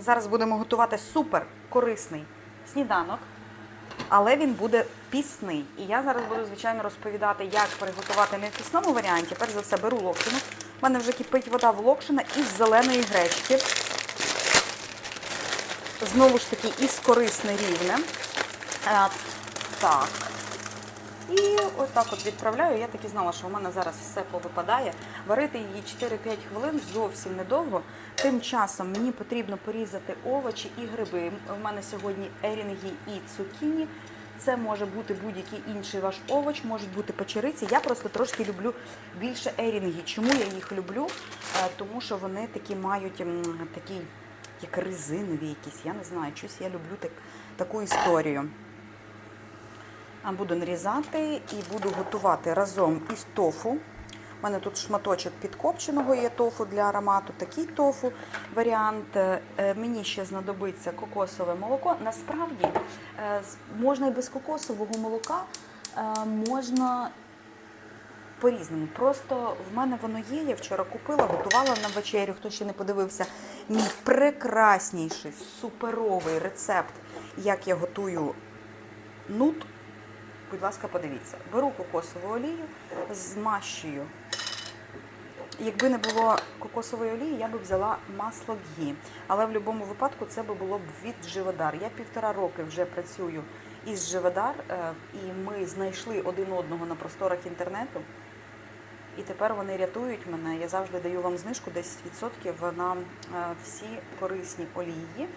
Зараз будемо готувати супер корисний сніданок, але він буде пісний. І я зараз буду, звичайно, розповідати, як приготувати не в пісному варіанті. Перш за все беру локшину. У мене вже кипить вода в локшина із зеленої гречки. Знову ж таки, із корисне рівне. Е, Так. І ось так от відправляю. Я так і знала, що у мене зараз все повипадає. Варити її 4-5 хвилин зовсім недовго. Тим часом мені потрібно порізати овочі і гриби. У мене сьогодні ерінги і цукіні. Це може бути будь-який інший ваш овоч, можуть бути печериці. Я просто трошки люблю більше ерінги. Чому я їх люблю? Е, Тому що вони такі мають такі, як резинові якісь. Я не знаю, щось я люблю так, таку історію. Буду нарізати і буду готувати разом із тофу. У мене тут шматочок підкопченого є тофу для аромату, такий тофу варіант. Е, Мені ще знадобиться кокосове молоко. Насправді е, можна і без кокосового молока, е, можна по-різному. Просто в мене воно є. Я вчора купила, готувала на вечерю. Хто ще не подивився, мій прекрасніший суперовий рецепт, як я готую нут. Будь ласка, подивіться. Беру кокосову олію, змащую. Якби не було кокосової олії, я би взяла масло гі. Але в будь-якому випадку це би було б від Живодар. Я півтора роки вже працюю із Живодар, е, і ми знайшли один одного на просторах інтернету. І тепер вони рятують мене. Я завжди даю вам знижку 10% на е, всі корисні олії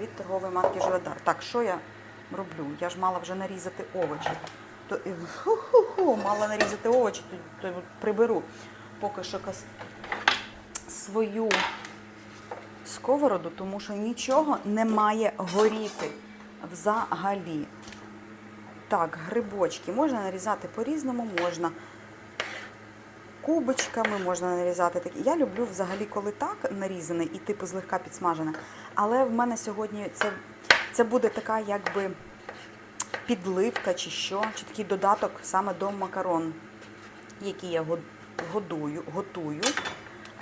від торгової марки Живодар. Так, що я роблю? Я ж мала вже нарізати овочі. То, е, ху-ху-ху, мала нарізати овочі, то, то приберу поки що кас... свою сковороду, тому що нічого не має горіти взагалі. Так, грибочки можна нарізати по-різному, можна кубочками, можна нарізати такі. Я люблю взагалі, коли так нарізане і типу злегка підсмажене. Але в мене сьогодні це, це буде така якби підливка чи що, чи такий додаток саме до макарон, які я годую, готую.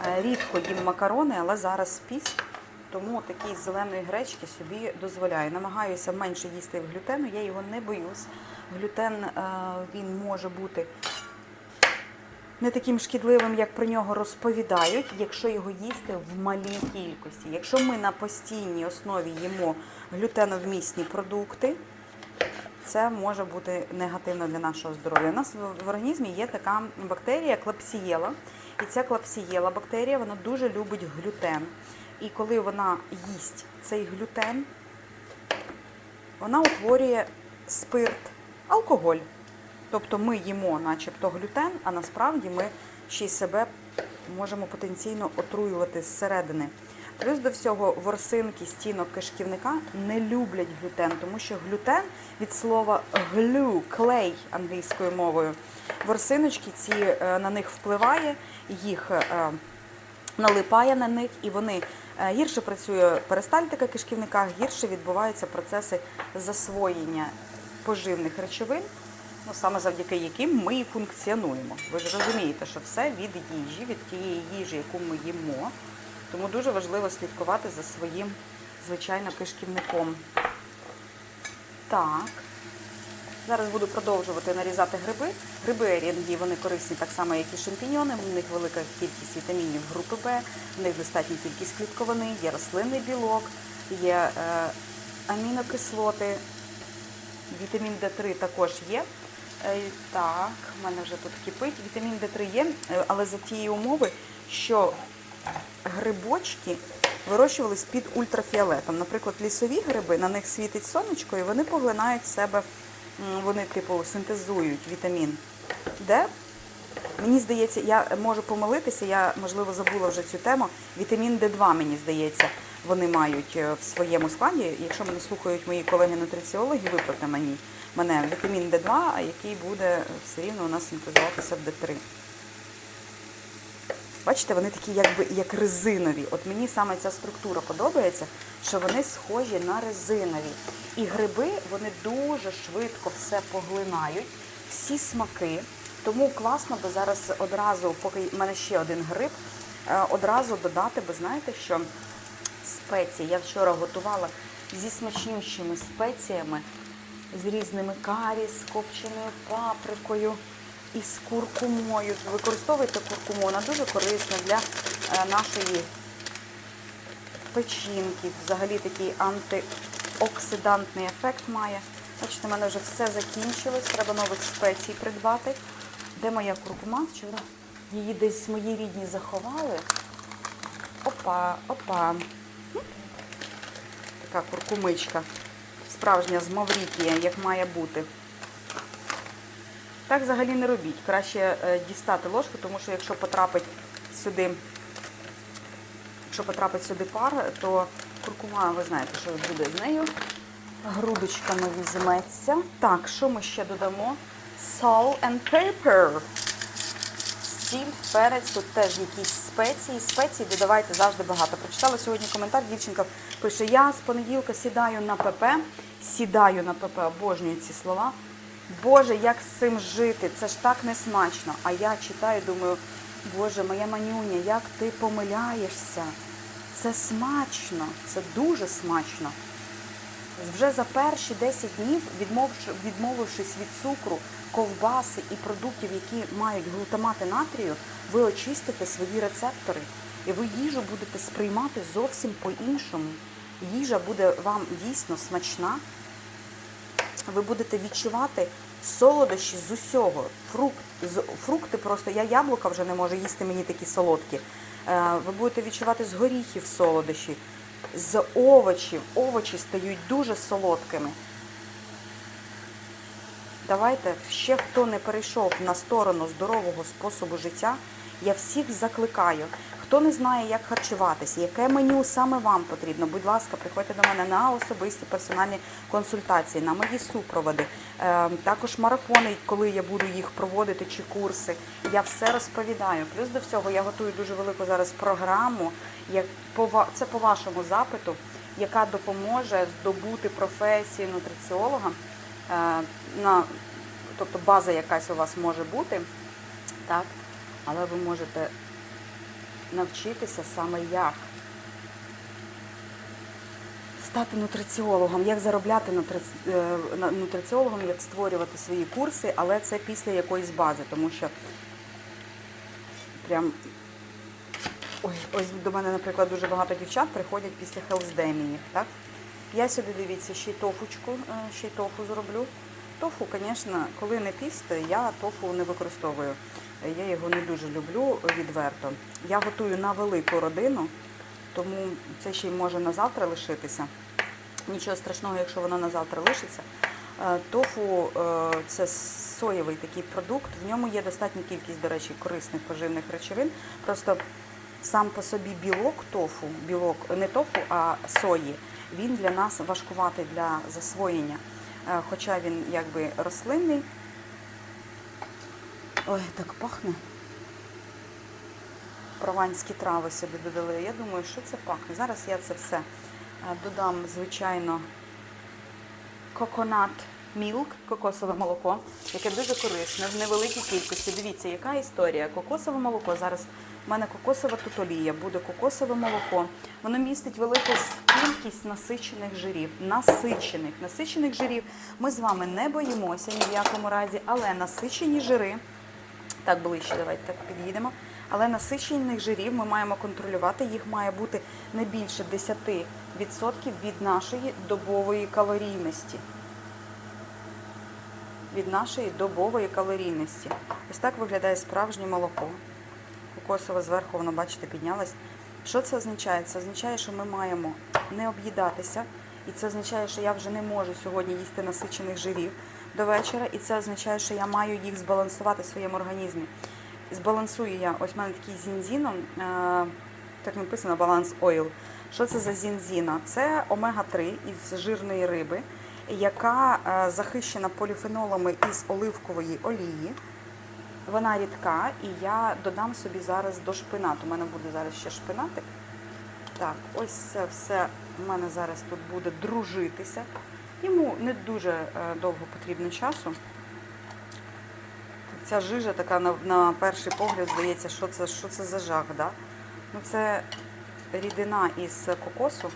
Е, Рідко їм макарони, але зараз піст, тому такий з зеленої гречки собі дозволяю. Намагаюся менше їсти глютену, я його не боюсь. Глютен е, він може бути не таким шкідливим, як про нього розповідають, якщо його їсти в малій кількості. Якщо ми на постійній основі їмо глютеновмісні продукти, це може бути негативно для нашого здоров'я. У нас в- організмі є така бактерія клапсієла. І ця клапсієла бактерія вона дуже любить глютен. І коли вона їсть цей глютен, вона утворює спирт, алкоголь. Тобто ми їмо начебто глютен, а насправді ми ще й себе можемо потенційно отруювати зсередини. Плюс до всього ворсинки стінок кишківника не люблять глютен, тому що глютен від слова глю, клей англійською мовою. Ворсиночки ці е, на них впливає, їх е, налипає на них, і вони е, гірше працює перистальтика кишківника, гірше відбуваються процеси засвоєння поживних речовин, ну саме завдяки яким ми і функціонуємо. Ви ж розумієте, що все від їжі, від тієї їжі, яку ми їмо. Тому дуже важливо слідкувати за своїм, звичайно, кишківником. Так. Зараз буду продовжувати нарізати гриби. Гриби ерінгі, вони корисні так само, як і шампіньони. В них велика кількість вітамінів групи Б, в них достатня кількість клітковини, є рослинний білок, є е, амінокислоти, вітамін Д3 також є. Е, так, в мене вже тут кипить. Вітамін Д3 є, е, але за тієї умови, що грибочки вирощувались під ультрафіолетом. Наприклад, лісові гриби, на них світить сонечко, і вони поглинають в себе, вони типу синтезують вітамін Д. Мені здається, я можу помилитися, я можливо забула вже цю тему. Вітамін Д2, мені здається, вони мають е, в своєму складі. Якщо мене слухають мої колеги-нутриціологи, виправте мені мене вітамін Д2, який буде все рівно у нас синтезуватися в Д3. Бачите, вони такі якби як резинові. От мені саме ця структура подобається, що вони схожі на резинові. І гриби вони дуже швидко все поглинають, всі смаки. Тому класно би зараз одразу, поки в мене ще один гриб, е, одразу додати, бо знаєте, що спеції. Я вчора готувала зі смачнющими спеціями, з різними карі, з копченою паприкою і з куркумою. Використовуйте куркуму, вона дуже корисна для е, нашої печінки. Взагалі такий антиоксидантний ефект має. Бачите, в мене вже все закінчилось, треба нових спецій придбати. Де моя куркума? Вчора її десь мої рідні заховали. Опа, опа. Така куркумичка. Справжня з Маврікія, як має бути. Так взагалі не робіть. Краще е, дістати ложку, тому що якщо потрапить сюди, якщо потрапить сюди пар, то куркума, ви знаєте, що буде з нею. Грудочками візьметься. Так, що ми ще додамо? Salt and pepper. Сіль, перець, тут теж якісь спеції. Спеції додавайте завжди багато. Прочитала сьогодні коментар, дівчинка пише, я з понеділка сідаю на ПП, сідаю на ПП, обожнюю ці слова. Боже, як з цим жити? Це ж так не смачно. А я читаю, думаю, Боже, моя манюня, як ти помиляєшся? Це смачно, це дуже смачно. Вже за перші 10 днів, відмовившись від цукру, ковбаси і продуктів, які мають глутамати натрію, ви очистите свої рецептори. І ви їжу будете сприймати зовсім по-іншому. Їжа буде вам дійсно смачна. Ви будете відчувати солодощі з усього. Фрукт, фрукти просто, я яблука вже не можу їсти, мені такі солодкі. Е, ви будете відчувати з горіхів солодощі, з овочів. Овочі стають дуже солодкими. Давайте ще хто не перейшов на сторону здорового способу життя, я всіх закликаю. Хто не знає, як харчуватися, яке меню саме вам потрібно, будь ласка, приходьте до мене на особисті персональні консультації, на мої супроводи, Е, також марафони, коли я буду їх проводити, чи курси. Я все розповідаю. Плюс до всього я готую дуже велику зараз програму, як це по вашому запиту, яка допоможе здобути професію нутриціолога. Е, на, тобто база якась у вас може бути, так, але ви можете навчитися саме як? Стати нутриціологом, як заробляти нутри- е, нутриціологом, як створювати свої курси, але це після якоїсь бази, тому що прям ой, ось до мене, наприклад, дуже багато дівчат приходять після хелсдемії, так? Я сюди дивіться ще й тофучку, е, ще й тофу зроблю. Тофу, звісно, коли не піст, я тофу не використовую. Я його не дуже люблю відверто. Я готую на велику родину, тому це ще й може на завтра лишитися. Нічого страшного, якщо воно на завтра лишиться. Е, Тофу е, це соєвий такий продукт. В ньому є достатня кількість, до речі, корисних поживних речовин. Просто сам по собі білок тофу, білок не тофу, а сої, він для нас важкуватий для засвоєння. Е, Хоча він якби рослинний. Ой, так пахне. Прованські трави собі додали. Я думаю, що це пахне. Зараз я це все е, додам, звичайно, коконат мілк, кокосове молоко, яке дуже корисне в невеликій кількості. Дивіться, яка історія. Кокосове молоко. Зараз в мене кокосова тут олія, буде кокосове молоко. Воно містить велику кількість насичених жирів. Насичених. Насичених жирів ми з вами не боїмося ні в якому разі, але насичені жири. Так, ближче, давайте так під'їдемо. Але насичених жирів ми маємо контролювати. Їх має бути не більше 10% від нашої добової калорійності. Від нашої добової калорійності. Ось так виглядає справжнє молоко. Кокосове зверху, воно, бачите, піднялось. Що це означає? Це означає, що ми маємо не об'їдатися. І це означає, що я вже не можу сьогодні їсти насичених жирів до вечора. І це означає, що я маю їх збалансувати в своєму організмі. Збалансую я, ось в мене такий зінзіном, е, так написано баланс ойл. Що це за зінзіна? Це омега-3 із жирної риби, яка е, захищена поліфенолами із оливкової олії. Вона рідка, і я додам собі зараз до шпинату. У мене буде зараз ще шпинатик. Так, ось це все в мене зараз тут буде дружитися. Йому не дуже е, довго потрібно часу. Ця жижа така на, на перший погляд здається, що це, що це за жах, да? Ну це рідина із кокосу.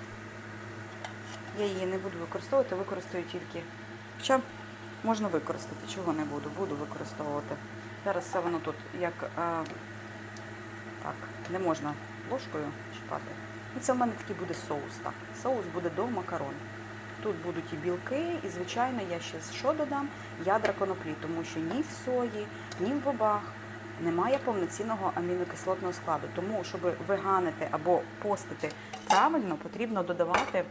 Я її не буду використовувати, використаю тільки. Хоча можна використати, чого не буду, буду використовувати. Зараз все воно тут як е, так, не можна ложкою чіпати. І це в мене такий буде соус. Так. Соус буде до макарон. Тут будуть і білки, і звичайно я ще що додам? Ядра коноплі, тому що ні в сої, ні в бобах немає повноцінного амінокислотного складу. Тому, щоб веганити або постити правильно, потрібно додавати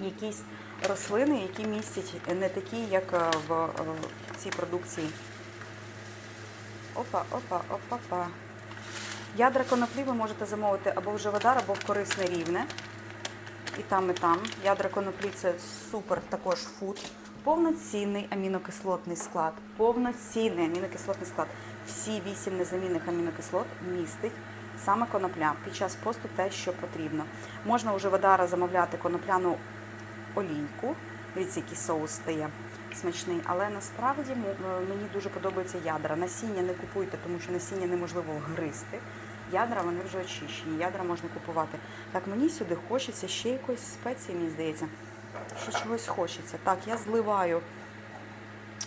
якісь рослини, які містять не такі, як е, е, в цій продукції. Опа, опа, опа, опа. Ядра коноплі ви можете замовити або в живодар, або в корисне рівне. І там, і там. Ядра коноплі це супер також фуд. Повноцінний амінокислотний склад. Повноцінний амінокислотний склад. Всі вісім незамінних амінокислот містить саме конопля. Під час посту те, що потрібно. Можна у живодара замовляти конопляну олійку. Дивіться, який соус стає смачний. Але насправді е, мені дуже подобаються ядра. Насіння не купуйте, тому що насіння неможливо гризти. Ядра вони вже очищені, ядра можна купувати. Так, мені сюди хочеться ще якоїсь спеції, мені здається. Що чогось хочеться. Так, я зливаю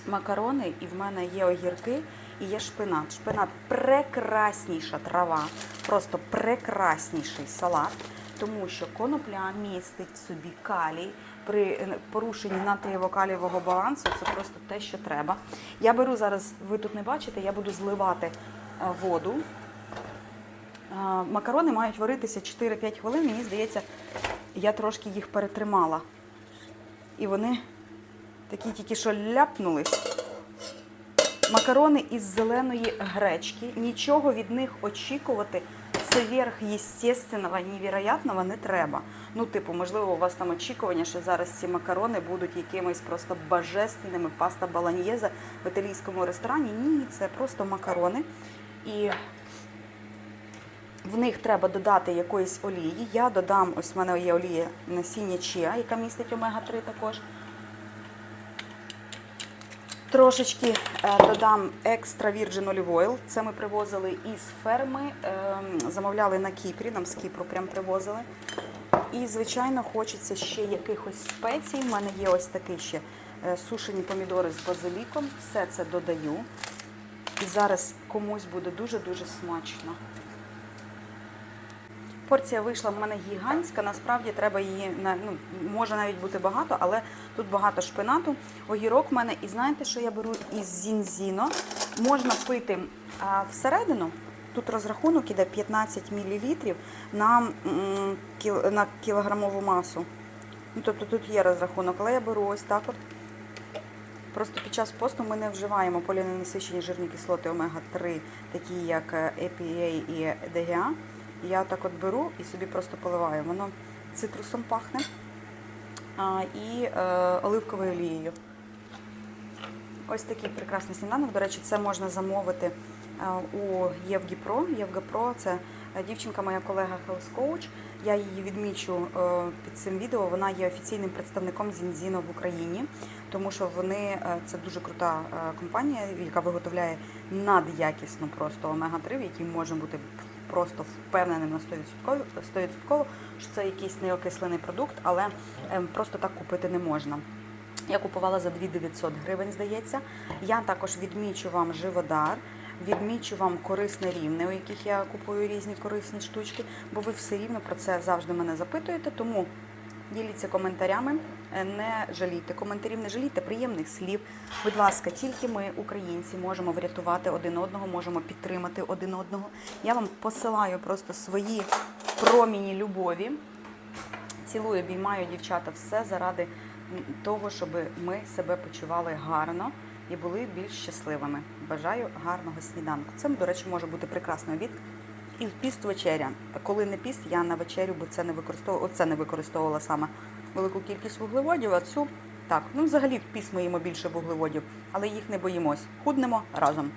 макарони, і в мене є огірки і є шпинат. Шпинат прекрасніша трава, просто прекрасніший салат, тому що конопля містить в собі калій. При е, порушенні натрієво-калієвого балансу це просто те, що треба. Я беру зараз, ви тут не бачите, я буду зливати е, воду. Макарони мають варитися 4-5 хвилин. Мені здається, я трошки їх перетримала. І вони такі тільки що ляпнулись. Макарони із зеленої гречки. Нічого від них очікувати сверхъестественного, невероятного не треба. Ну, типу, можливо, у вас там очікування, що зараз ці макарони будуть якимись просто божественними паста баланьєза в італійському ресторані. Ні, це просто макарони. І в них треба додати якоїсь олії. Я додам, ось в мене є олія насіння чіа, яка містить омега-3 також. Трошечки е, додам екстра Virgin Olive Oil. Це ми привозили із ферми, ем, замовляли на Кіпрі, нам з Кіпру прям привозили. І, звичайно, хочеться ще якихось спецій. У мене є ось такий ще е, сушені помідори з базиліком. Все це додаю. І зараз комусь буде дуже-дуже смачно. Порція вийшла в мене гігантська. Насправді треба її ну, може навіть бути багато, але тут багато шпинату. Огірок в мене, і знаєте, що я беру із зінзіно. Можна пити а, всередину. Тут розрахунок іде 15 мл на, на кілограмову масу. Ну, тобто тут є розрахунок, але я беру ось так от. Просто під час посту ми не вживаємо поліненасичені жирні кислоти омега-3, такі як е, EPA і DHA. Я так от беру і собі просто поливаю. Воно цитрусом пахне а, і е, оливковою олією. Ось такий прекрасний сніданок. До речі, це можна замовити е, у Євгіпро. Євгіпро це е, дівчинка, моя колега Health Coach. Я її відмічу е, під цим відео. Вона є офіційним представником Зінзіно в Україні, тому що вони це дуже крута компанія, яка виготовляє надякісну просто омега-3, в якій можна бути просто впевненим на 100%, 100% що це якийсь неокислений продукт, але е, просто так купити не можна. Я купувала за 2900 гривень, здається. Я також відмічу вам живодар, відмічу вам корисне рівне, у яких я купую різні корисні штучки, бо ви все рівно про це завжди мене запитуєте. Тому діліться коментарями, е, не жалійте коментарів, не жалійте приємних слів. Будь ласка, тільки ми, українці, можемо врятувати один одного, можемо підтримати один одного. Я вам посилаю просто свої проміні любові. Цілую, обіймаю дівчата все заради того, щоб ми себе почували гарно і були більш щасливими. Бажаю гарного сніданку. Це, до речі, може бути прекрасний обід. І в піст вечеря. Коли не піст, я на вечерю, бо це не використовувала, оце не використовувала саме велику кількість вуглеводів, а цю так. Ну, взагалі в піст ми їмо більше вуглеводів, але їх не боїмось. Худнемо разом.